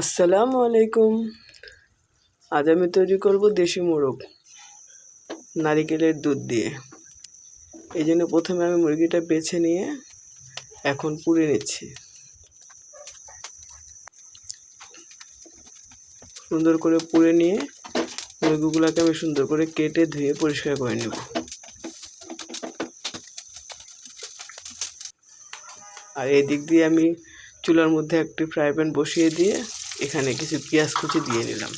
আসসালামু আলাইকুম। আজ আমি তৈরি করব দেশি মোরগ, নারিকেলের দুধ দিয়ে। এই জন্য প্রথমে আমি মুরগিটা বেছে নিয়ে এখন পুড়ে নিচ্ছি। সুন্দর করে পুড়ে নিয়ে মুরগিগুলোকে আমি সুন্দর করে কেটে ধুয়ে পরিষ্কার করে নেব। আর এই দিক দিয়ে আমি চুলার মধ্যে একটি ফ্রাই প্যান বসিয়ে দিয়ে এখানে কিছু পেঁয়াজ কুচি দিয়ে নিলাম।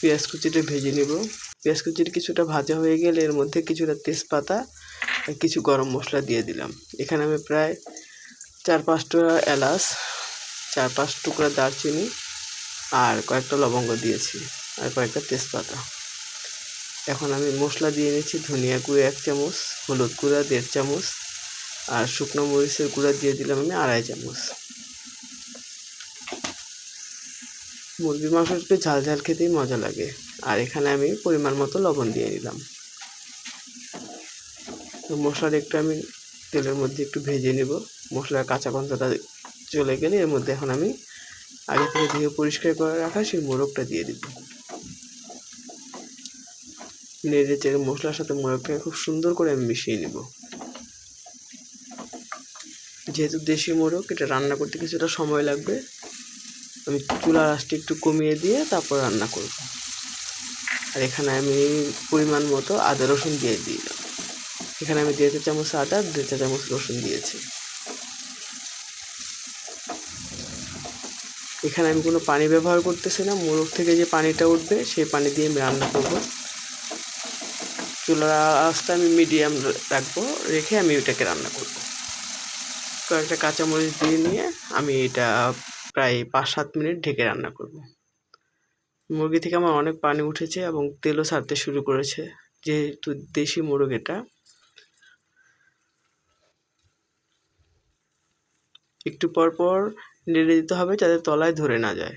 পেঁয়াজ কুচিটা ভেজে নেব। পেঁয়াজ কুচিটা কিছুটা ভাজা হয়ে গেলে এর মধ্যে কিছুটা তেজপাতা কিছু গরম মশলা দিয়ে দিলাম। এখানে আমি প্রায় চার পাঁচটা এলাচ, চার পাঁচ টুকরা দারচিনি আর কয়েকটা লবঙ্গ দিয়েছি আর কয়েকটা তেজপাতা। এখন আমি মশলা দিয়ে নিচ্ছি ধনিয়া গুঁড়ো এক চামচ, হলুদ গুঁড়া দেড় চামচ আর শুকনো মরিচের গুঁড়া দিয়ে দিলাম আমি আড়াই চামচ। মুরগির মাংস একটু ঝাল ঝাল খেতেই মজা লাগে। আর এখানে আমি পরিমাণ মতো লবণ দিয়ে নিলাম তো মশলাটা একটু আমি তেলের মধ্যে একটু ভেজে নেব। মশলার কাঁচা গন্ধটা চলে গেলে এর মধ্যে এখন আমি আগে থেকে ধুয়ে পরিষ্কার করে রাখা সেই মোরগটা দিয়ে দিব। নেড়ে চেড়ে মশলার সাথে মোরগটাকে খুব সুন্দর করে আমি মিশিয়ে নেব। যেহেতু দেশি মোরগ, এটা রান্না করতে কিছুটা সময় লাগবে। আমি চুলার আঁচটা একটু কমিয়ে দিয়ে তারপর রান্না করব। আর এখানে আমি পরিমাণ মতো আদা রসুন দিয়ে দিলাম। এখানে আমি দেড় চামচ আদা, দেড় চামচ রসুন দিয়েছি। এখানে আমি কোনো পানি ব্যবহার করতেছি না মোরগ থেকে যে পানিটা উঠবে সেই পানি দিয়ে আমি রান্না করব। চুলার আঁচটা আমি মিডিয়াম রাখব, রেখে আমি ওটাকে রান্না করব। কয়েকটা কাঁচামরিচ দিয়ে নিয়ে আমি এটা প্রায় পাঁচ সাত মিনিট ঢেকে রান্না করব। মুরগি থেকে আমার অনেক পানি উঠেছে এবং তেলও ছাড়তে শুরু করেছে, যেহেতু দেশি মোরগ এটা। একটু পর পর নেড়ে দিতে হবে যাতে তলায় ধরে না যায়।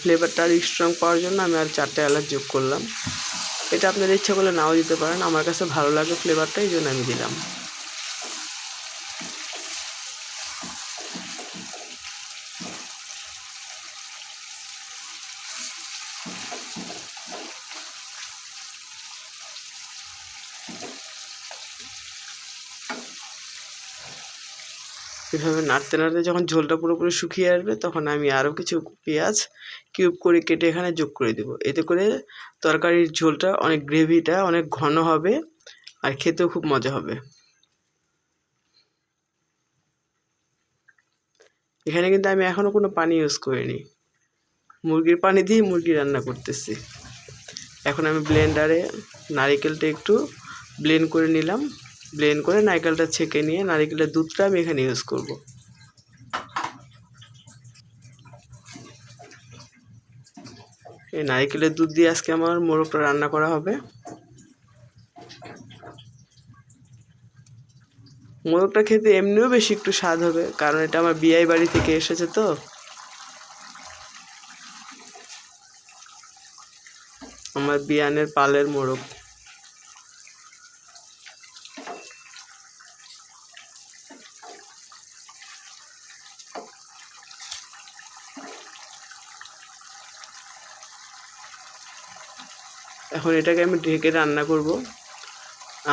ফ্লেভারটা আর স্ট্রং পাওয়ার জন্য আমি আর চারটে এলাচ যোগ করলাম। এটা আপনাদের ইচ্ছা করলে নাও দিতে পারেন। আমার কাছে ভালো লাগে ফ্লেভারটা এই জন্য আমি দিলাম। এভাবে নাড়তে নাড়তে যখন ঝোলটা পুরোপুরি শুকিয়ে আসবে, তখন আমি আরও কিছু পেঁয়াজ কিউব করে কেটে এখানে যোগ করে দেবো। এতে করে তরকারির ঝোলটা অনেক গ্রেভিটা অনেক ঘন হবে আর খেতেও খুব মজা হবে। এখানে কিন্তু আমি এখনও কোনো পানি ইউজ করিনি। মুরগির পানি দিয়ে মুরগি রান্না করতেছি। এখন আমি ব্লেন্ডারে নারিকেলটা একটু ব্লেন্ড করে নিলাম। ব্লেন্ড করে নারকেলটা ছেঁকে নিয়ে নারকেলের দুধটা আমি এখানে ইউজ করব। এই নারকেলের দুধ দিয়ে আজকে আমার মোরগটা রান্না করা হবে। মোরগটা খেতে এমনিও বেশি একটু স্বাদ হবে, কারণ এটা আমার বিয়াই বাড়ি থেকে এসেছে তো। আমার বিয়ানের পালের মোরগ। এখন এটাকে আমি ঢেকে রান্না করব।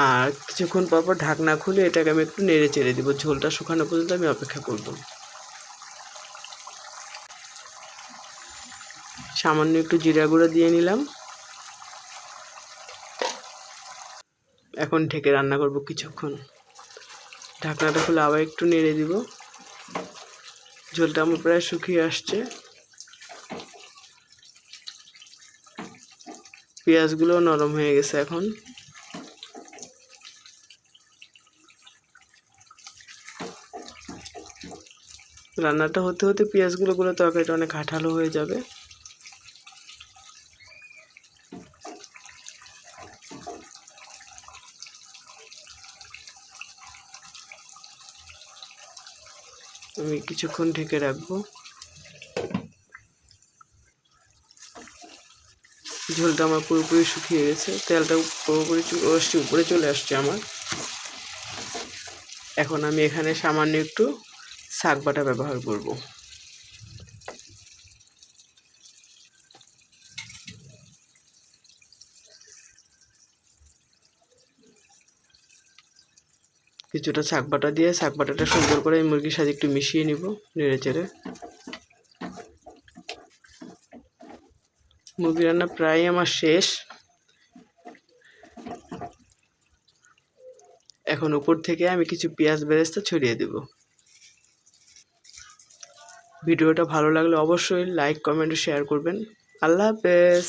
আর কিছুক্ষণ পর পর ঢাকনা খুলে এটাকে আমি একটু নেড়ে চেড়ে দেবো। ঝোলটা শুকানো পর্যন্ত আমি অপেক্ষা করব। সামান্য একটু জিরা গুঁড়ো দিয়ে নিলাম। এখন ঢেকে রান্না করব কিছুক্ষণ। ঢাকনাটা খুলে আবার একটু নেড়ে দিব। ঝোলটা আমার প্রায় শুকিয়ে আসছে। পেঁয়াজগুলো নরম হয়ে গেছে এখন। রান্নাটা হতে হতে পেঁয়াজগুলো, গুলো তরকারিটা অনেক আঠালো হয়ে যাবে। আমি কিছুক্ষণ ঢেকে রাখব। ঝোলটা আমার পুরোপুরি শুকিয়ে গেছে, তেলটা পুরোপুরি রসটি উপরে চলে আসছে আমার। এখন আমি এখানে সামান্য একটু শাক বাটা ব্যবহার করব। কিছুটা শাক বাটা দিয়ে শাক বাটাটা সুন্দর করে এই মুরগির সাথে একটু মিশিয়ে নিব, নেড়ে চেড়ে। মুরগি রান্না প্রায় আমার শেষ। এখন উপর থেকে আমি কিছু পেঁয়াজ বেরেস্তা ছড়িয়ে দেব। ভিডিওটা ভালো লাগলে অবশ্যই লাইক কমেন্ট শেয়ার করবেন। আল্লাহ হাফেজ।